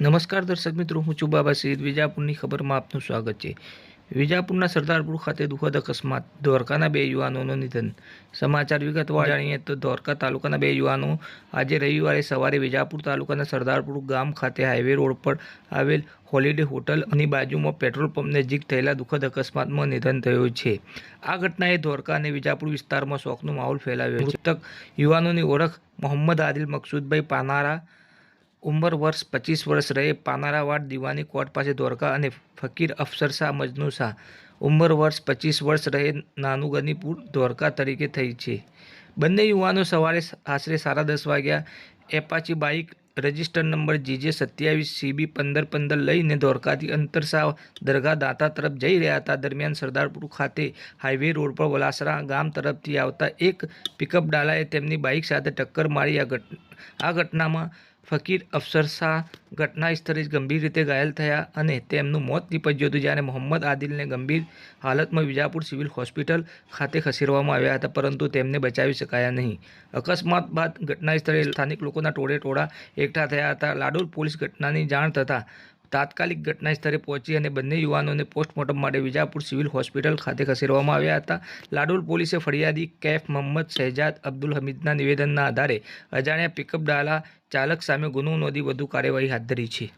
નમસ્કાર દર્શક મિત્રો, હું છું બાબા સઈદ. વિજાપુરની ખબરમાં આપનું સ્વાગત છે. વિજાપુરના સરદારપુર ખાતે દુઃખદ અકસ્માત. દ્વારકાના બે યુવાનોનું નિધન. સમાચાર વિગતવાર જાણીએ તો દ્વારકા તાલુકાના બે યુવાનો આજે રવિવારે સવારે વિજાપુર તાલુકાના સરદારપુર ગામ ખાતે હાઈવે રોડ પર આવેલ હોલિડે હોટલની બાજુમાં પેટ્રોલ પંપ નજીક થયેલા દુઃખદ અકસ્માતમાં નિધન થયું છે. આ ઘટનાએ ધોરકા અને વિજાપુર વિસ્તારમાં શોકનો માહોલ ફેલાવ્યો છે. મૃતક યુવાનોની ઓળખ મોહમ્મદ આદિલ મકસૂદભાઈ પાનારા ઉંમર વર્ષ પચીસ વર્ષ રહે પાનારાવાડ દીવાની કોર્ટ પાસે દ્વારકા અને ફકીર અફસર શાહ, મજનુ શાહ. ઉંમર વર્ષ પચીસ વર્ષ રહે નાનું ગનીપુર ધોરકા તરીકે થઈ છે. બંને યુવાનો સવારે આશરે સાડા દસ વાગ્યા Apache bike register number GJ સત્યાવીસ સીબી પંદર પંદર લઈને દ્વારકાથી અંતરશાહ દરગાહ દાંતા તરફ જઈ રહ્યા હતા. દરમિયાન સરદારપુર ખાતે હાઈવે રોડ પર વલાસરા ગામ તરફથી આવતા એક પિકઅપ ડાલાએ તેમની બાઇક સાથે ટક્કર મારી આ ઘટ, આ ઘટનામાં ફકીર અફસર શાહ ઘટના સ્થળે જ ગંભીર રીતે ઘાયલ થયા અને તેમનું મોત નીપજ્યું હતું, જ્યારે મોહમ્મદ આદિલને ગંભીર હાલતમાં વિજાપુર સિવિલ હોસ્પિટલ ખાતે ખસેડવામાં આવ્યા હતા, પરંતુ તેમને બચાવી શકાયા નહીં. અકસ્માત બાદ ઘટના સ્થળે સ્થાનિક લોકોના ટોળે ટોળા એકઠા થયા હતા. લાડોલ પોલીસ ઘટનાની જાણ થતાં તાત્કાલિક ઘટના સ્થળે પહોંચી અને બંને યુવાનોને પોસ્ટમોર્ટમ માટે વિજાપુર સિવિલ હોસ્પિટલ ખાતે ખસેડવામાં આવ્યા હતા. લાડોલ પોલીસે ફરિયાદી કેફ મોહમ્મદ શહેજાદ અબ્દુલ હમીદના નિવેદનના આધારે અજાણ્યા પિકઅપ ડાલા ચાલક સામે ગુનો નોંધી વધુ કાર્યવાહી હાથ ધરી છે.